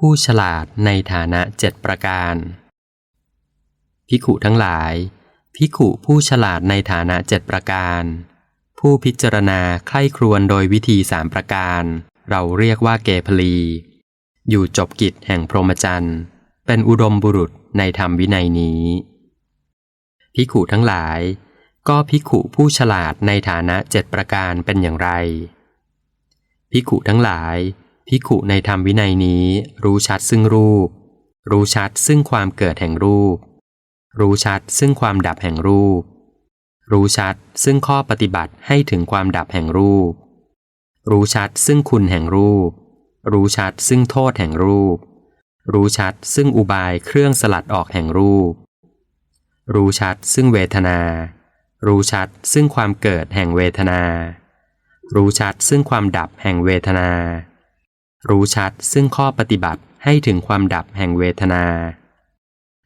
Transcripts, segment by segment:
ผู้ฉลาดในฐานะเจ็ดประการ พิขุทั้งหลาย พิขุผู้ฉลาดในฐานะเจ็ดประการ ผู้พิจารณาใคร่ครวญโดยวิธีสามประการ เราเรียกว่าเกพลี อยู่จบกิจแห่งพรหมจรรย์เป็นอุดมบุรุษในธรรมวินัยนี้ พิขุทั้งหลาย ก็พิขุผู้ฉลาดในฐานะเจ็ดประการเป็นอย่างไร พิขุทั้งหลาย พิขุในธรรมวินัยนี้ รู้ชัดซึ่งรูป รู้ชัดซึ่งความเกิดแห่งรูป รู้ชัดซึ่งความดับแห่งรูป รู้ชัดซึ่งข้อปฏิบัติให้ถึงความดับแห่งรูป รู้ชัดซึ่งคุณแห่งรูป รู้ชัดซึ่งโทษแห่งรูป รู้ชัดซึ่งอุบายเครื่องสลัดออกแห่งรูป รู้ชัดซึ่งเวทนา รู้ชัดซึ่งความเกิดแห่งเวทนา รู้ชัดซึ่งความดับแห่งเวทนา รู้ชัดซึ่งข้อปฏิบัติให้ถึงความดับแห่งเวทนา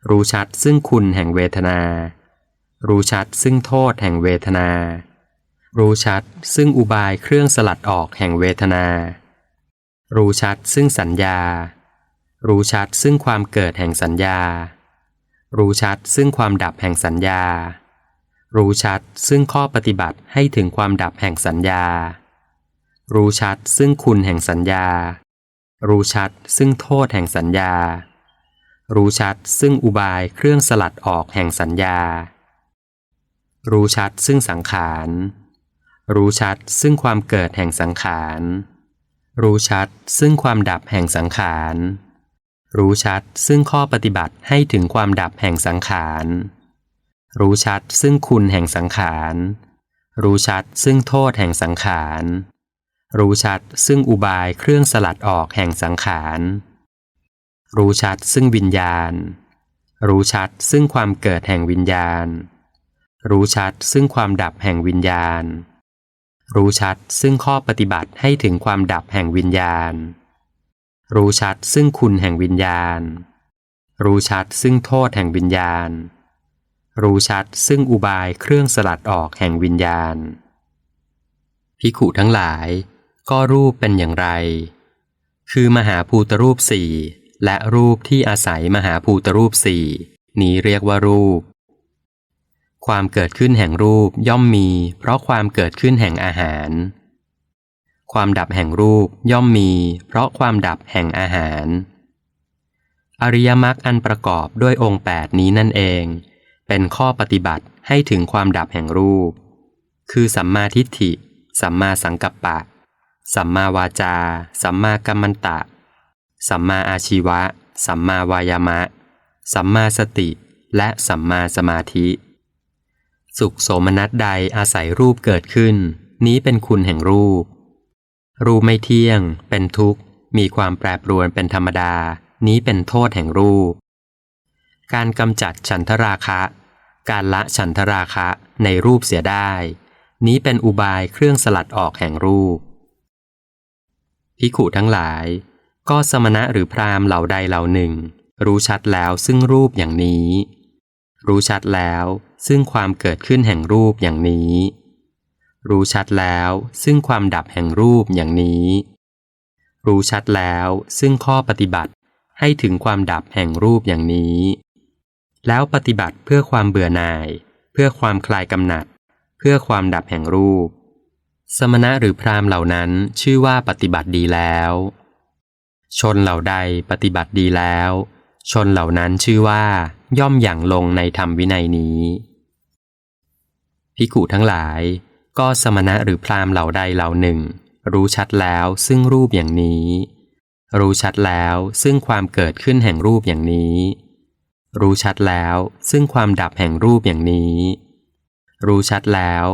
รู้ชัดซึ่งคุณแห่งเวทนา รู้ชัดซึ่งโทษแห่งเวทนา รู้ชัดซึ่งอุบายเครื่องสลัดออกแห่งเวทนา รู้ชัดซึ่งสัญญา รู้ชัดซึ่งความเกิดแห่งสัญญา รู้ชัดซึ่งความดับแห่งสัญญา รู้ชัดซึ่งข้อปฏิบัติให้ถึงความดับแห่งสัญญารู้ชัดซึ่งคุณแห่งสัญญา รู้ชัดซึ่งโทษแห่งสัญญา รู้ชัดซึ่งอุบายเครื่องสลัดออกแห่งสัญญา รู้ชัดซึ่งสังขาร รู้ชัดซึ่งความเกิดแห่งสังขาร รู้ชัดซึ่งความดับแห่งสังขาร รู้ชัดซึ่งข้อปฏิบัติให้ถึงความดับแห่งสังขาร รู้ชัดซึ่งคุณแห่งสังขาร รู้ชัดซึ่งโทษแห่งสังขาร รู้ชัดซึ่งอุบายเครื่องสลัดออกแห่งสังขาร รู้ชัดซึ่งวิญญาณ รู้ชัดซึ่งความเกิดแห่งวิญญาณ รู้ชัดซึ่งความดับแห่งวิญญาณ รู้ชัดซึ่งข้อปฏิบัติให้ถึงความดับแห่งวิญญาณ รู้ชัดซึ่งคุณแห่งวิญญาณ รู้ชัดซึ่งโทษแห่งวิญญาณ รู้ชัดซึ่งอุบายเครื่องสลัดออกแห่งวิญญาณพิขุทั้งหลาย ก็รูปเป็นอย่างไร คือมหาภูตรูปสี่และรูปที่อาศัยมหาภูตรูปสี่นี้เรียกว่ารูป ความเกิดขึ้นแห่งรูปย่อมมี เพราะความเกิดขึ้นแห่งอาหาร ความดับแห่งรูปย่อมมี เพราะความดับแห่งอาหาร อริยมรรคอันประกอบด้วยองค์แปดนี้นั่นเอง เป็นข้อปฏิบัติให้ถึงความดับแห่งรูป คือสัมมาทิฏฐิ สัมมาสังกัปปะ สัมมาวาจา สัมมากัมมันตะ สัมมาอาชีวะ สัมมาวายามะ สัมมาสติ และสัมมาสมาธิ สุขโสมนัสใดอาศัยรูปเกิดขึ้น นี้เป็นคุณแห่งรูป รูปไม่เที่ยง เป็นทุกข์ มีความแปรปรวนเป็นธรรมดา นี้เป็นโทษแห่งรูป การกำจัดฉันทราคะ การละฉันทราคะในรูปเสียได้ นี้เป็นอุบายเครื่องสลัดออกแห่งรูป พิขุทั้งหลาย ก็สมณะหรือพราหมณ์เหล่าใดเหล่าหนึ่ง รู้ชัดแล้วซึ่งรูปอย่างนี้ รู้ชัดแล้วซึ่งความเกิดขึ้นแห่งรูปอย่างนี้ รู้ชัดแล้วซึ่งความดับแห่งรูปอย่างนี้ รู้ชัดแล้วซึ่งข้อปฏิบัติให้ถึงความดับแห่งรูปอย่างนี้ แล้วปฏิบัติเพื่อความเบื่อหน่าย เพื่อความคลายกำหนัด เพื่อความดับแห่งรูป สมณะหรือพราหมณ์เหล่านั้นชื่อว่าปฏิบัติดีแล้ว ชนเหล่าใดปฏิบัติดีแล้ว ชนเหล่านั้นชื่อว่า ย่อมอย่างลงในธรรมวินัยนี้พิกุทั้งหลาย ก็สมณะหรือพราหมณ์เหล่าใดเหล่าหนึ่ง รู้ชัดแล้วซึ่งรูปอย่างนี้ รู้ชัดแล้วซึ่งความเกิดขึ้นแห่งรูปอย่างนี้ รู้ชัดแล้วซึ่งความดับแห่งรูปอย่างนี้ รู้ชัดแล้ว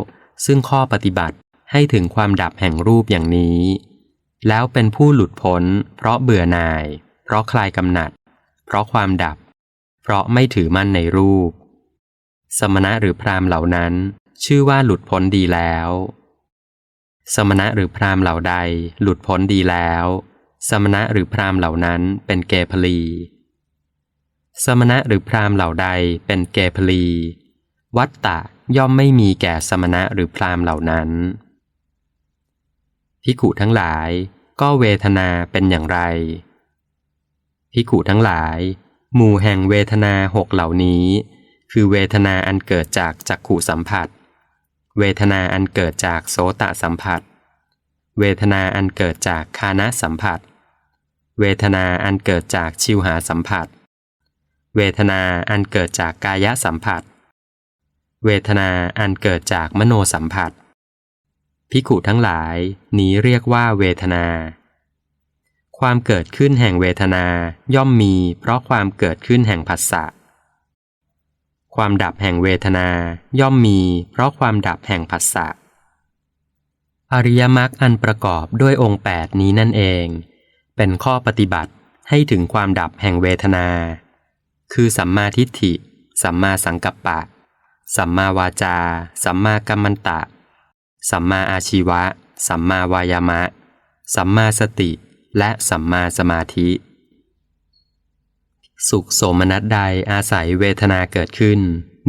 ซึ่งข้อปฏิบัติ ให้ถึงความดับแห่งรูปอย่างนี้ แล้วเป็นผู้หลุดพ้น เพราะเบื่อหน่าย เพราะคลายกำหนัด เพราะความดับ เพราะไม่ถือมั่นในรูป สมณะหรือพรามเหล่านั้น ชื่อว่าหลุดพ้นดีแล้ว สมณะหรือพรามเหล่าใด หลุดพ้นดีแล้ว สมณะหรือพรามเหล่านั้นเป็นเกพลี สมณะหรือพรามเหล่าใดเป็นเกพลี วัตตะย่อมไม่มีแก่สมณะหรือพรามเหล่านั้น พิขุทั้งหลาย ก็เวทนาเป็นอย่างไรพิขุทั้งหลาย หมู่แห่งเวทนาหกเหล่านี้ คือเวทนาอันเกิดจากจักขุสัมผัส เวทนาอันเกิดจากโสตสัมผัส เวทนาอันเกิดจากคานะสัมผัส เวทนาอันเกิดจากชิวหาสัมผัส เวทนาอันเกิดจากกายสัมผัส เวทนาอันเกิดจากมโนสัมผัส พิขุทั้งหลายนี้เรียกว่าเวทนา ความเกิดขึ้นแห่งเวทนาย่อมมี เพราะความเกิดขึ้นแห่งผัสสะ ความดับแห่งเวทนาย่อมมี เพราะความดับแห่งผัสสะ อริยมรรคอันประกอบด้วยองค์แปดนี้นั่นเอง เป็นข้อปฏิบัติให้ถึงความดับแห่งเวทนา คือสัมมาทิฏฐิ สัมมาสังกัปปะ สัมมาวาจา สัมมากัมมันตะ สัมมาอาชีวะ สัมมาวายามะ สัมมาสติ และสัมมาสมาธิ สุขโสมนัสใดอาศัยเวทนาเกิดขึ้น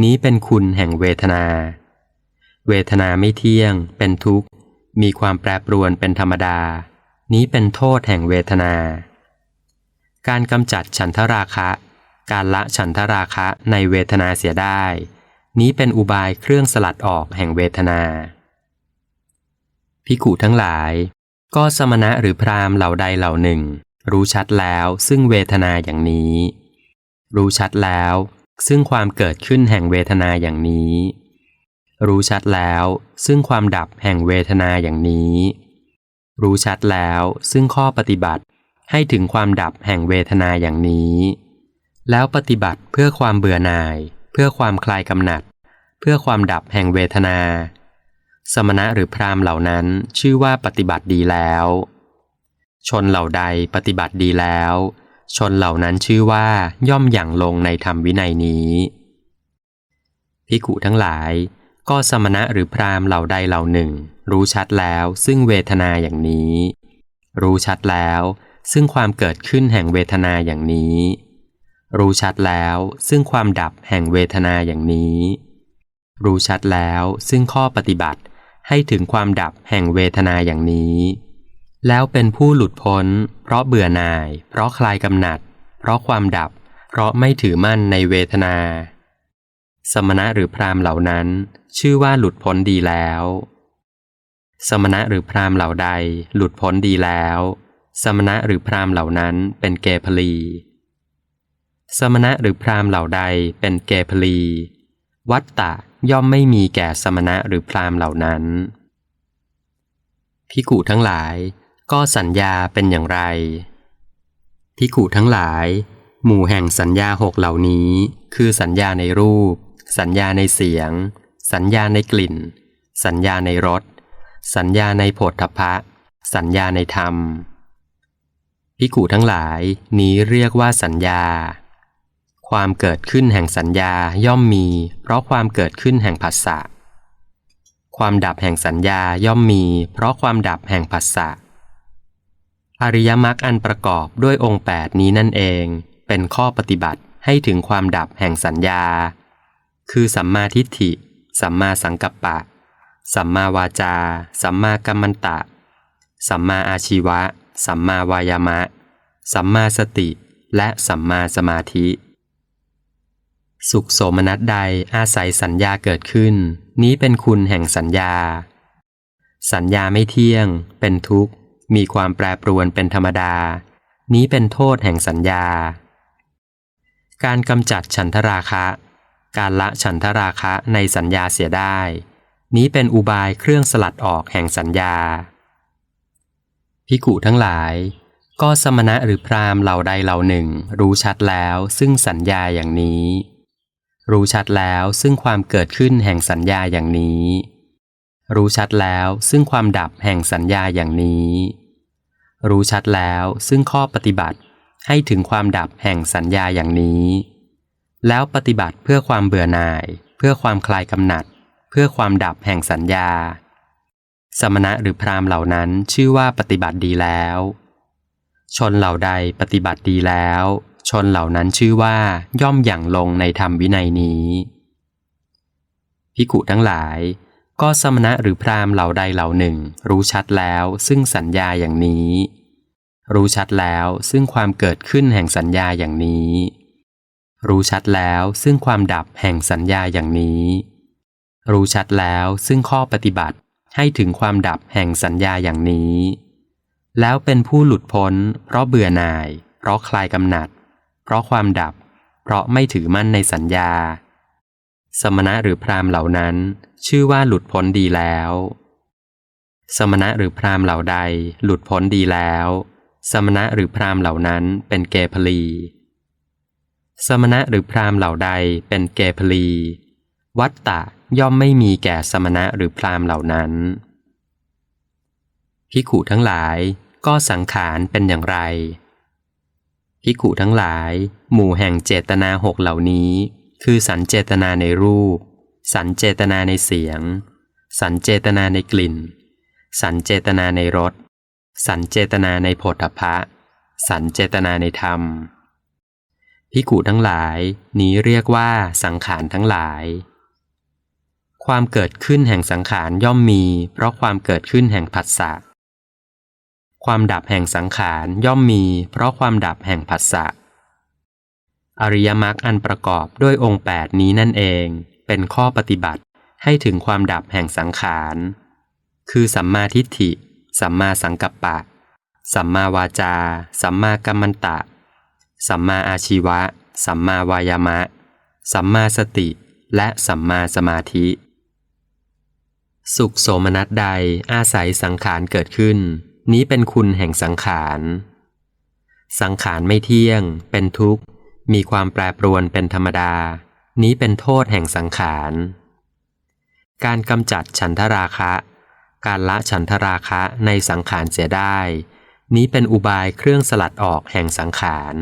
นี้เป็นคุณแห่งเวทนา เวทนาไม่เที่ยง เป็นทุกข์ มีความแปรปรวนเป็นธรรมดา นี้เป็นโทษแห่งเวทนา การกำจัดฉันทราคะ การละฉันทราคะในเวทนาเสียได้ นี้เป็นอุบายเครื่องสลัดออกแห่งเวทนา พิกุทั้งหลาย ก็สมณะหรือพรามเหล่าใดเหล่าหนึ่ง รู้ชัดแล้วซึ่งเวทนาอย่างนี้ รู้ชัดแล้ว ซึ่งความเกิดขึ้นแห่งเวทนาอย่างนี้ รู้ชัดแล้ว ซึ่งความดับแห่งเวทนาอย่างนี้ รู้ชัดแล้ว ซึ่งข้อปฏิบัติให้ถึงความดับแห่งเวทนาอย่างนี้ แล้วปฏิบัติเพื่อความเบื่อหน่าย เพื่อความคลายกำหนัด เพื่อความดับแห่งเวทนา สมณะหรือพราหมณ์เหล่านั้นชื่อว่าปฏิบัติดีแล้ว ชนเหล่าใดปฏิบัติดีแล้ว ชนเหล่านั้นชื่อว่าย่อมหยั่งลงในธรรมวินัยนี้พิกุทั้งหลาย ก็สมณะหรือพราหมณ์เหล่าใดเหล่าหนึ่ง รู้ชัดแล้วซึ่งเวทนาอย่างนี้ รู้ชัดแล้ว ซึ่งความเกิดขึ้นแห่งเวทนาอย่างนี้ รู้ชัดแล้วซึ่งความดับแห่งเวทนาอย่างนี้ รู้ชัดแล้วซึ่งข้อปฏิบัติ ให้ถึงความดับแห่งเวทนาอย่างนี้ แล้วเป็นผู้หลุดพ้น เพราะเบื่อหน่าย เพราะคลายกำหนัด เพราะความดับ เพราะไม่ถือมั่นในเวทนา สมณะหรือพรามเหล่านั้น ชื่อว่าหลุดพ้นดีแล้ว สมณะหรือพรามเหล่าใด หลุดพ้นดีแล้ว สมณะหรือพรามเหล่านั้นเป็นเกพลี สมณะหรือพรามเหล่าใดเป็นเกพลี วัตตะ ย่อมไม่มีแก่สมณะหรือพราหมณ์เหล่านั้น พิกุทั้งหลายก็สัญญาเป็นอย่างไร พิกุทั้งหลาย หมู่แห่งสัญญาหกเหล่านี้ คือสัญญาในรูป สัญญาในเสียง สัญญาในกลิ่น สัญญาในรส สัญญาในโผฏฐัพพะ สัญญาในธรรมพิกุทั้งหลายนี้เรียกว่าสัญญา ความเกิดขึ้นแห่งสัญญาย่อมมี เพราะความเกิดขึ้นแห่งผัสสะ ความดับแห่งสัญญาย่อมมี เพราะความดับแห่งผัสสะ อริยมรรคอันประกอบด้วยองค์แปดนี้นั่นเอง เป็นข้อปฏิบัติให้ถึงความดับแห่งสัญญา คือสัมมาทิฏฐิ สัมมาสังกัปปะ สัมมาวาจา สัมมากัมมันตะ สัมมาอาชีวะ สัมมาวายามะ สัมมาสติ และสัมมาสมาธิ สุขโสมนัสใดอาศัยสัญญาเกิดขึ้น นี้เป็นคุณแห่งสัญญา สัญญาไม่เที่ยง เป็นทุกข์ มีความแปรปรวนเป็นธรรมดา นี้เป็นโทษแห่งสัญญา การกำจัดฉันทราคะ การละฉันทราคะในสัญญาเสียได้ นี้เป็นอุบายเครื่องสลัดออกแห่งสัญญา พิกุทั้งหลาย ก็สมณะหรือพรามเหล่าใดเหล่าหนึ่ง รู้ชัดแล้วซึ่งสัญญาอย่างนี้ รู้ชัดแล้วซึ่งความเกิดขึ้นแห่งสัญญาอย่างนี้ รู้ชัดแล้วซึ่งความดับแห่งสัญญาอย่างนี้ รู้ชัดแล้วซึ่งข้อปฏิบัติให้ถึงความดับแห่งสัญญาอย่างนี้ แล้วปฏิบัติเพื่อความเบื่อหน่าย เพื่อความคลายกำหนัด เพื่อความดับแห่งสัญญา สมณะหรือพราหมณ์เหล่านั้นชื่อว่าปฏิบัติดีแล้ว ชนเหล่าใดปฏิบัติดีแล้ว ชนเหล่านั้นชื่อว่าย่อมหยั่งลงในธรรมวินัยนี้พิกุทั้งหลาย ก็สมณะหรือพราหมณ์เหล่าใดเหล่าหนึ่ง รู้ชัดแล้วซึ่งสัญญาอย่างนี้ รู้ชัดแล้วซึ่งความเกิดขึ้นแห่งสัญญาอย่างนี้ รู้ชัดแล้วซึ่งความดับแห่งสัญญาอย่างนี้ รู้ชัดแล้วซึ่งข้อปฏิบัติให้ถึงความดับแห่งสัญญาอย่างนี้ แล้วเป็นผู้หลุดพ้น เพราะเบื่อหน่าย เพราะคลายกำหนัด เพราะความดับ เพราะไม่ถือมั่นในสัญญา สมณะหรือพรามเหล่านั้น ชื่อว่าหลุดพ้นดีแล้ว สมณะหรือพรามเหล่าใด หลุดพ้นดีแล้ว สมณะหรือพรามเหล่านั้นเป็นเกพลี สมณะหรือพรามเหล่าใดเป็นเกพลี วัตตะย่อมไม่มีแก่สมณะหรือพรามเหล่านั้นพิขุทั้งหลายก็สังขารเป็นอย่างไร พิขุทั้งหลาย หมู่แห่งเจตนาหกเหล่านี้ คือสันเจตนาในรูป สันเจตนาในเสียง สันเจตนาในกลิ่น สันเจตนาในรส สันเจตนาในโผฏฐะสันเจตนาในธรรมพิขุทั้งหลาย นี้เรียกว่าสังขารทั้งหลาย ความเกิดขึ้นแห่งสังขารย่อมมี เพราะความเกิดขึ้นแห่งผัสสะ ความดับแห่งสังขารย่อมมี เพราะความดับแห่งผัสสะ อริยมรรคอันประกอบด้วยองค์แปดนี้นั่นเอง เป็นข้อปฏิบัติให้ถึงความดับแห่งสังขาร คือสัมมาทิฏฐิ สัมมาสังกัปปะ สัมมาวาจา สัมมากัมมันตะ สัมมาอาชีวะ สัมมาวายามะ สัมมาสติ และสัมมาสมาธิ สุขโสมนัสใดอาศัยสังขารเกิดขึ้น นี้เป็นคุณแห่งสังขาร สังขารไม่เที่ยง เป็นทุกข์ มีความแปรปรวนเป็นธรรมดา นี้เป็นโทษแห่งสังขาร การกำจัดฉันทราคะ การละฉันทราคะในสังขารเสียได้ นี้เป็นอุบายเครื่องสลัดออกแห่งสังขาร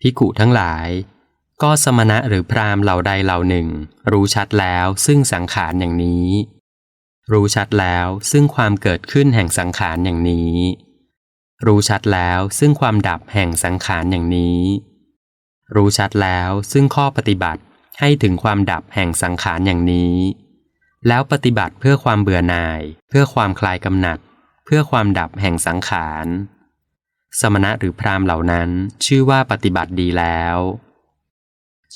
พิกุทั้งหลาย ก็สมณะหรือพรามเหล่าใดเหล่าหนึ่ง รู้ชัดแล้วซึ่งสังขารอย่างนี้ รู้ชัดแล้วซึ่งความเกิดขึ้นแห่งสังขารอย่างนี้ รู้ชัดแล้วซึ่งความดับแห่งสังขารอย่างนี้ รู้ชัดแล้วซึ่งข้อปฏิบัติให้ถึงความดับแห่งสังขารอย่างนี้ แล้วปฏิบัติเพื่อความเบื่อหน่าย เพื่อความคลายกำหนัด เพื่อความดับแห่งสังขาร สมณะหรือพรามเหล่านั้นชื่อว่าปฏิบัติดีแล้ว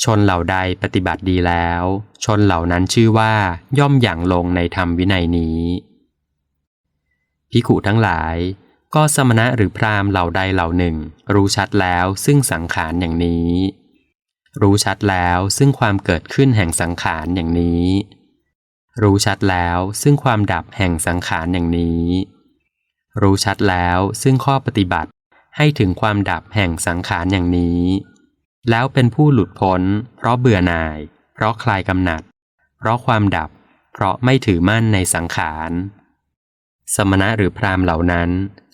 ชนเหล่าใดปฏิบัติดีแล้ว ชนเหล่านั้นชื่อว่าย่อมอย่างลงในธรรมวินัยนี้พิขุทั้งหลาย ก็สมณะหรือพรามเหล่าใดเหล่าหนึ่ง รู้ชัดแล้วซึ่งสังขารอย่างนี้ รู้ชัดแล้วซึ่งความเกิดขึ้นแห่งสังขารอย่างนี้ รู้ชัดแล้วซึ่งความดับแห่งสังขารอย่างนี้ รู้ชัดแล้วซึ่งข้อปฏิบัติให้ถึงความดับแห่งสังขารอย่างนี้ แล้วเป็นผู้หลุดพ้น เพราะเบื่อหน่าย เพราะคลายกำหนัด เพราะความดับ เพราะไม่ถือมั่นในสังขาร สมณะหรือพรามเหล่านั้น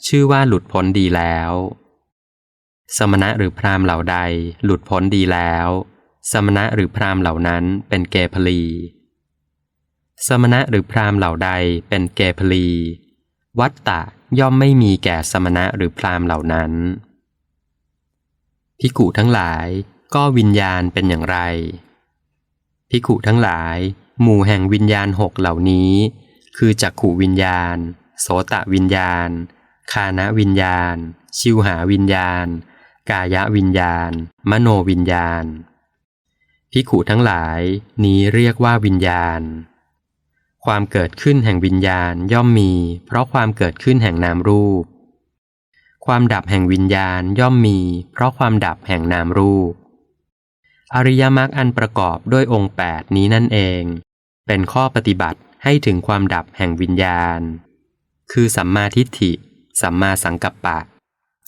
ชื่อว่าหลุดพ้นดีแล้ว สมณะหรือพรามเหล่าใด หลุดพ้นดีแล้ว สมณะหรือพรามเหล่านั้นเป็นเกพลี สมณะหรือพรามเหล่าใดเป็นเกพลี วัตตะย่อมไม่มีแก่สมณะหรือพรามเหล่านั้น พิกุทั้งหลายก็วิญญาณเป็นอย่างไร พิกุทั้งหลาย หมู่แห่งวิญญาณหกเหล่านี้ คือจักขุวิญญาณ โสตะวิญญาณ คานวิญญาณ ชิวหาวิญญาณ กายวิญญาณ มโนวิญญาณ พิขุทั้งหลายนี้เรียกว่าวิญญาณ ความเกิดขึ้นแห่งวิญญาณย่อมมี เพราะความเกิดขึ้นแห่งนามรูป ความดับแห่งวิญญาณย่อมมี เพราะความดับแห่งนามรูป อริยมรรคอันประกอบด้วยองค์แปดนี้นั่นเอง เป็นข้อปฏิบัติให้ถึงความดับแห่งวิญญาณ คือสัมมาทิฏฐิ สัมมาสังกัปปะ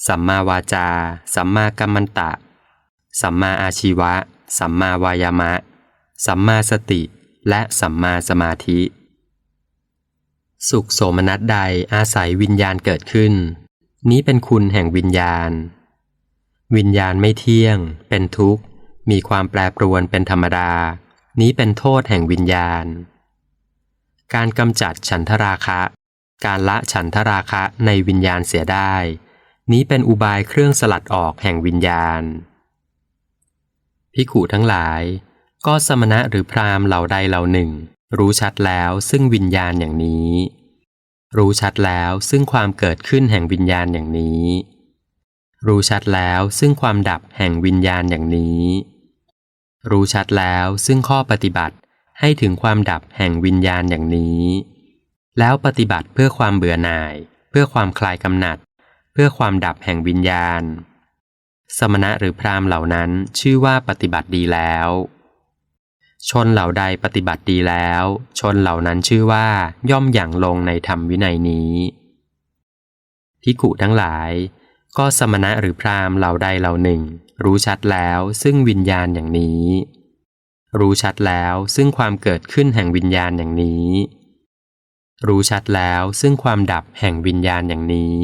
สัมมาวาจา สัมมากัมมันตะ สัมมาอาชีวะ สัมมาวายามะ สัมมาสติ และสัมมาสมาธิ สุขโสมนัสใดอาศัยวิญญาณเกิดขึ้น นี้เป็นคุณแห่งวิญญาณ วิญญาณไม่เที่ยง เป็นทุกข์ มีความแปรปรวนเป็นธรรมดา นี้เป็นโทษแห่งวิญญาณ การกำจัดฉันทราคะ การละฉันทราคะในวิญญาณเสียได้ นี้เป็นอุบายเครื่องสลัดออกแห่งวิญญาณพิขุทั้งหลาย ก็สมณะหรือพรามเหล่าใดเหล่าหนึ่ง รู้ชัดแล้วซึ่งวิญญาณอย่างนี้ รู้ชัดแล้วซึ่งความเกิดขึ้นแห่งวิญญาณอย่างนี้ รู้ชัดแล้วซึ่งความดับแห่งวิญญาณอย่างนี้ รู้ชัดแล้วซึ่งข้อปฏิบัติให้ถึงความดับแห่งวิญญาณอย่างนี้ แล้วปฏิบัติเพื่อความเบื่อหน่าย เพื่อความคลายกำหนัด เพื่อความดับแห่งวิญญาณ สมณะหรือพราหมณ์เหล่านั้นชื่อว่าปฏิบัติดีแล้ว ชนเหล่าใดปฏิบัติดีแล้ว ชนเหล่านั้นชื่อว่าย่อมอย่างลงในธรรมวินัยนี้พิกุทั้งหลาย ก็สมณะหรือพราหมณ์เหล่าใดเหล่าหนึ่ง รู้ชัดแล้วซึ่งวิญญาณอย่างนี้ รู้ชัดแล้วซึ่งความเกิดขึ้นแห่งวิญญาณอย่างนี้ รู้ชัดแล้วซึ่งความดับแห่งวิญญาณอย่างนี้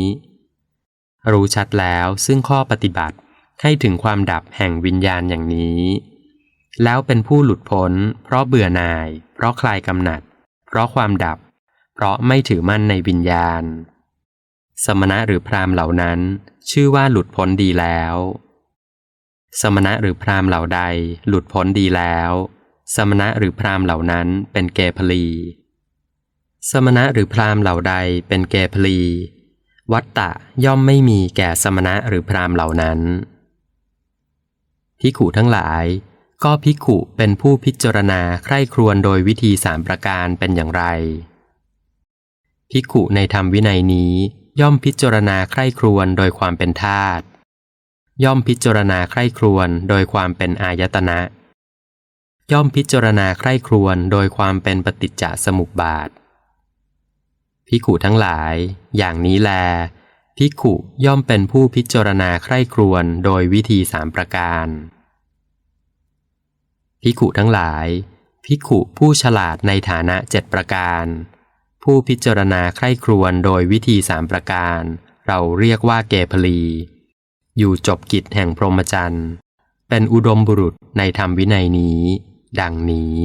รู้ชัดแล้วซึ่งข้อปฏิบัติให้ถึงความดับแห่งวิญญาณอย่างนี้ แล้วเป็นผู้หลุดพ้น เพราะเบื่อหน่าย เพราะคลายกำหนัด เพราะความดับ เพราะไม่ถือมั่นในวิญญาณ สมณะหรือพรามเหล่านั้น ชื่อว่าหลุดพ้นดีแล้ว สมณะหรือพรามเหล่าใด หลุดพ้นดีแล้ว สมณะหรือพรามเหล่านั้นเป็นเกพลี สมณะหรือพรามเหล่าใดเป็นเกพลี วัตตะย่อมไม่มีแก่สมณะหรือพรามเหล่านั้นพิขุทั้งหลาย ก็พิขุเป็นผู้พิจารณาใคร่ครวญโดยวิธีสามประการเป็นอย่างไร พิขุในธรรมวินัยนี้ ย่อมพิจารณาใคร่ครวญโดยความเป็นธาตุย่อมพิจารณาใคร่ครวญโดยความเป็นอายตนะ ย่อมพิจารณาใคร่ครวญโดยความเป็นปฏิจจสมุปบาทพิขุทั้งหลาย อย่างนี้แลพิขุย่อมเป็นผู้พิจารณาใคร่ครวญโดยวิธีสามประการ พิขุทั้งหลายพิขุผู้ฉลาดในฐานะเจ็ดประการ ผู้พิจารณาใคร่ครวญโดยวิธีสามประการ เราเรียกว่าเกพลี อยู่จบกิจแห่งพรหมจรรย์ เป็นอุดมบุรุษในธรรมวินัยนี้ ดังนี้